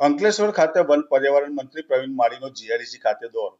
અંકલેશ્વર ખાતે વન પર્યાવરણ મંત્રી પ્રવીણ માળીનો જીઆઈડીસી ખાતે દોર.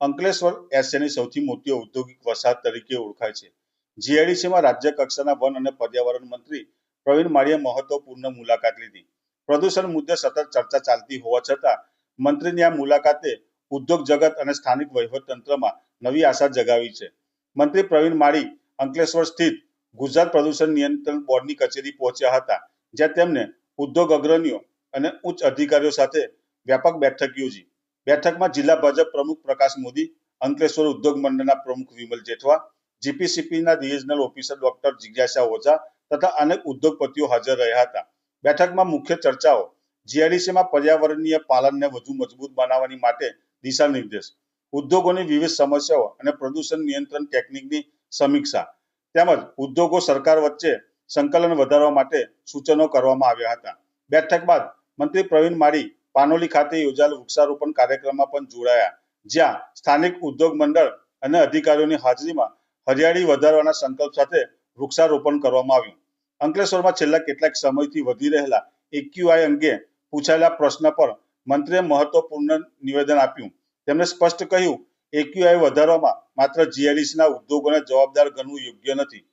અંકલેશ્વર એશિયાની સૌથી મોટી ઔદ્યોગિક વસાહત તરીકે ઓળખાય છે. જીઆઈડીસીમાં રાજ્ય કક્ષાના વન અને પર્યાવરણ મંત્રી પ્રવીણ માળીએ મહત્વપૂર્ણ મુલાકાત લીધી. પ્રદૂષણ મુદ્દે સતત ચર્ચા ચાલતી હોવા છતાં મંત્રીની આ મુલાકાતે ઉદ્યોગ જગત અને સ્થાનિક વહીવટતંત્રમાં નવી આશા જગાવી છે. મંત્રી પ્રવીણ માળી અંકલેશ્વર સ્થિત ગુજરાત પ્રદૂષણ નિયંત્રણ બોર્ડની કચેરી પહોંચ્યા હતા, જ્યાં તેમને ઉદ્યોગ અગ્રણીઓ અને ઉચ્ચ અધિકારીઓ સાથે વ્યાપક બેઠક યોજી. બેઠકમાં જિલ્લા ભાજપ પ્રમુખ પ્રકાશ મોદી, અંકલેશ્વર ઉદ્યોગ મંડળના પ્રમુખ વિમલ જેઠવા, જીપીસીપીના રિજનલ ઓફિસર ડોક્ટર જિજ્ઞાસા ઓઝા તથા અનેક ઉદ્યોગપતિઓ હાજર રહ્યા હતા. બેઠકમાં મુખ્ય ચર્ચાઓ જીઆઈડીસીમાં પર્યાવરણીય પાલનને વધુ મજબૂત બનાવવાની માટે દિશા નિર્દેશ ઉદ્યોગોની વિવિધ સમસ્યાઓ અને પ્રદૂષણ નિયંત્રણ ટેકનિકની સમીક્ષા તેમજ ઉદ્યોગો સરકાર વચ્ચે સંકલન વધારવા માટે સૂચનો કરવામાં આવ્યા હતા. બેઠક બાદ મંત્રી પ્રવીણ માળી પાનોલી ખાતે યોજાયેલ વૃક્ષારોપણ કાર્યક્રમમાં પણ જોડાયા. જ્યાં સ્થાનિક ઉદ્યોગ મંડળ અને અધિકારીઓની હાજરીમાં હરિયાળી વધારવાના સંકલ્પ સાથે વૃક્ષારોપણ કરવામાં આવ્યું. અંકલેશ્વરમાં છેલ્લા કેટલાક સમયથી વધી રહેલા એક્યુઆઈ અંગે પૂછાયેલા પ્રશ્ન પર મંત્રીએ મહત્વપૂર્ણ નિવેદન આપ્યું. તેમણે સ્પષ્ટ કહ્યું, એક્યુઆઈ વધારવામાં માત્ર જીઆઈડીસીના ઉદ્યોગોને જવાબદાર ગણવું યોગ્ય નથી.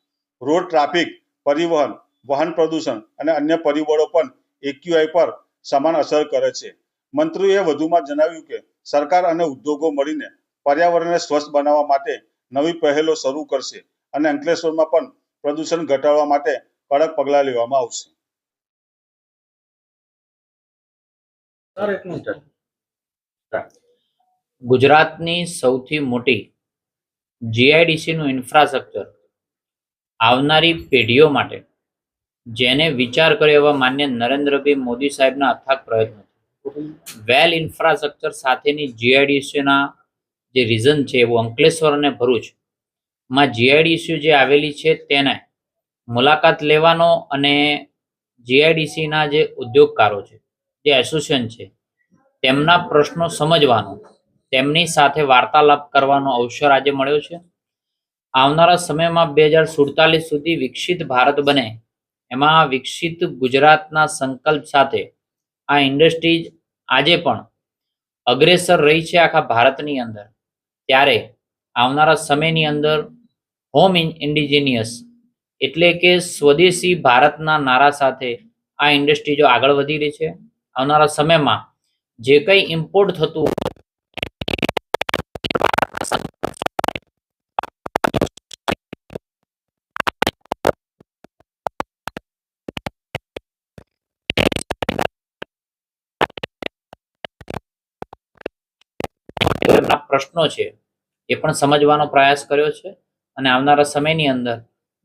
રોડ ટ્રાફિક, પરિવહન, વાહન પ્રદૂષણ અને અન્ય પરિબળો પણ એક્યુઆઈ પર સમાન અસર કરે છે. મંત્રીએ વધુમાં જણાવ્યું કે સરકાર અને ઉદ્યોગો મળીને પર્યાવરણને સ્વસ્થ બનાવવા માટે નવી પહેલો શરૂ કરશે અને અંકલેશ્વરમાં પણ પ્રદૂષણ ઘટાડવા માટે કડક પગલાં લેવામાં આવશે. સર એક મિનિટ. ગુજરાતની સૌથી મોટી જીઆઈડીસીનું ઇન્ફ્રાસ્ટ્રક્ચર આવનારી પેઢીઓ માટે જેને વિચાર કર્યો એવા માન્ય નરેન્દ્રભાઈ મોદી સાહેબના અથાગ પ્રયત્નો વેલ ઇન્ફ્રાસ્ટ્રક્ચર સાથેની જીઆઈડીસીના જે રીઝન છે, એવું અંકલેશ્વર અને ભરૂચમાં જીઆઈડીસી જે આવેલી છે તેને મુલાકાત લેવાનો અને જીઆઈડીસીના જે ઉદ્યોગકારો છે, જે એસોસિએશન છે, તેમના પ્રશ્નો સમજવાનો, તેમની સાથે વાર્તાલાપ કરવાનો અવસર આજે મળ્યો છે. આવનારા સમયમાં બે હજાર સુડતાલીસ સુધી વિકસિત ભારત બને એમાં વિકસિત ગુજરાતના સંકલ્પ સાથે આ ઇન્ડસ્ટ્રીઝ આજે પણ અગ્રેસર રહી છે આખા ભારતની અંદર. ત્યારે આવનારા સમયની અંદર હોમ ઇન્ડિજિનિયસ એટલે કે સ્વદેશી ભારતના નારા સાથે આ ઇન્ડસ્ટ્રીઝો આગળ વધી રહી છે, આવનારા સમયમાં જે કંઈ ઇમ્પોર્ટ થતું પ્રશ્નો છે, એ પણ સમજવાનો પ્રયાસ કર્યો છે અને આવનારા સમયની અંદર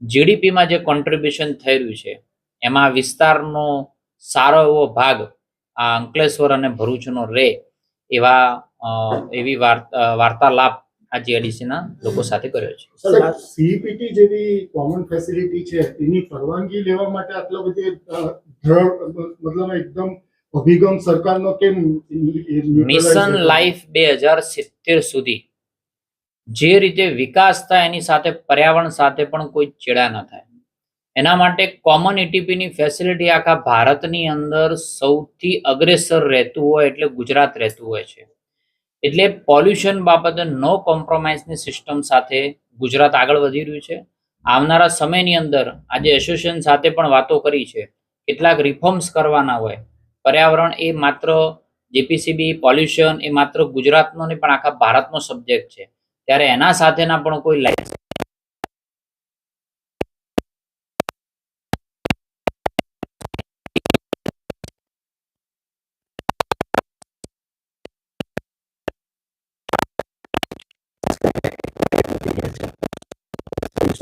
જીડીપીમાં જે કોન્ટ્રીબ્યુશન થઈ રહ્યું છે, એમાં વિસ્તારનો સારો એવો ભાગ આ અંકલેશ્વર અને ભરૂચનો રહે એવા એવી વાર્તા વાર્તાલાપ આ જીઆઈડીસીના લોકો સાથે કર્યો છે. સીપીટી જેવી કોમન ફેસિલિટી છે એની પરવાનગી લેવા માટે આટલા બધી મતલબ એકદમ અભિગમ સરકારનો કેમ મિશન લાઈફ બે હજાર સિત્તેર સુધી જે રીતે વિકાસ થાય એની સાથે પર્યાવરણ સાથે પણ કોઈ ચેડા ન થાય. એના માટે કોમનની ફેસિલિટી આખા ભારતની અંદર સૌથી અગ્રેસર રહેતું હોય એટલે ગુજરાત રહેતું હોય છે. એટલે પોલ્યુશન બાબતે નો કોમ્પ્રોમાઇઝની સિસ્ટમ સાથે ગુજરાત આગળ વધી રહ્યું છે. આવનારા સમયની અંદર આજે એસોસિએશન સાથે પણ વાતો કરી છે. કેટલાક રિફોર્મ્સ કરવાના હોય. પર્યાવરણ એ માત્ર જીપીસીબી, પોલ્યુશન એ માત્ર ગુજરાતનો નહીં, પણ આખા ભારતનો સબ્જેક્ટ છે. ત્યારે એના સાથેના પણ કોઈ લાઇન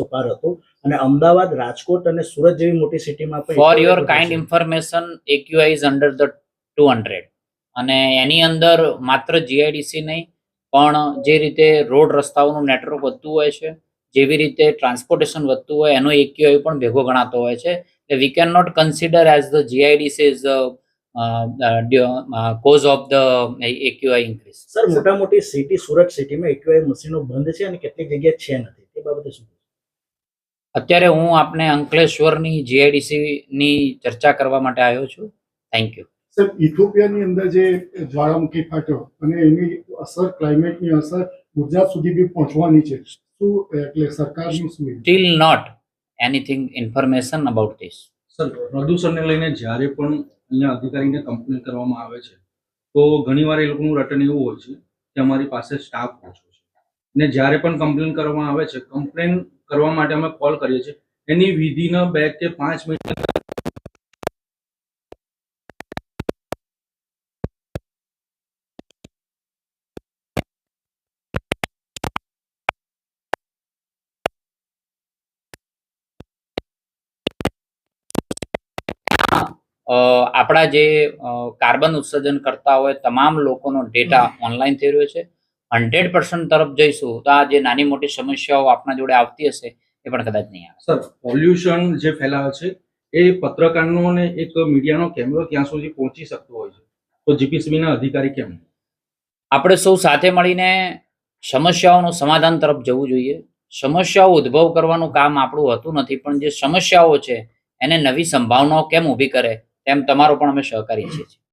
ત્રણસો પાર હતો. અને અમદાવાદ રાજકોટ અને સુરત જેવી મોટી સિટીમાં પણ for your kind information AQI is under the two hundred અને એની અંદર માત્ર જીઆઈડીસી નહીં પણ જે રીતે રોડ રસ્તાઓનું નેટવર્ક વધતું હોય છે જેવી રીતે ટ્રાન્સપોર્ટેશન વધતું હોય એનો એક્યુઆઈ પણ ભેગો ગણાતો હોય છે. એટલે we can not consider as the GIDC is cause of the AQI increase sir મોટા મોટી સિટી સુરત સિટીમાં એક્યુઆઈ મશીનો બંધ છે અને કેટલીક જગ્યાએ છે નથી. તે બાબતે શું અત્યારે હું આપને અંકલેશ્વરની જીઆઈડીસી ની ચર્ચા કરવા માટે આવ્યો છું. થેન્ક યુ સાહેબ ઇથોપિયાની અંદર જે જ્વાળામુખી ફાટ્યો અને એની અસર ક્લાઇમેટની અસર ગુજરાત સુધી બી પહોંચવાની છે. શું એટલે સરકારનું શું still not anything information about this sir પ્રદૂષણને લઈને જ્યારે પણ અહીંયા અધિકારીને કમ્પ્લેન કરવામાં આવે છે તો ઘણીવાર એ લોકોનું રટન એવું હોય છે કે અમારી પાસે સ્ટાફ ઓછો છે. ને જ્યારે પણ કમ્પ્લેન કરવામાં આવે છે કમ્પ્લેન કરવા માટે અમે કોલ કરીએ છીએ એની વિધિના બે કે પાંચ મિનિટ આપણા જે કાર્બન ઉત્સર્જન કરતા હોય તમામ લોકોનો ડેટા ઓનલાઈન થઈ રહ્યો છે. હંડ્રેડ પર્સન્ટ તરફ જઈશું તો આ જે નાની મોટી સમસ્યાઓ આપણા જોડે આવતી હશે એ પણ કદાચ નહીં આવે. સર પોલ્યુશન જે ફેલાવે છે એ પત્રકારનો અને એક મીડિયાનો કેમેરો ત્યાં સુધી પહોંચી શકતો હોય છે? તો જીપીસીબીના અધિકારી કેમ? આપણે સૌ સાથે મળીને સમસ્યાઓનું સમાધાન તરફ જવું જોઈએ. સમસ્યાઓ ઉદ્ભવ કરવાનું કામ આપણું હોતું નથી પણ જે સમસ્યાઓ છે એને નવી સંભાવનાઓ કેમ ઊભી કરે તેમ તમારો પણ અમે સહકારી છીએ.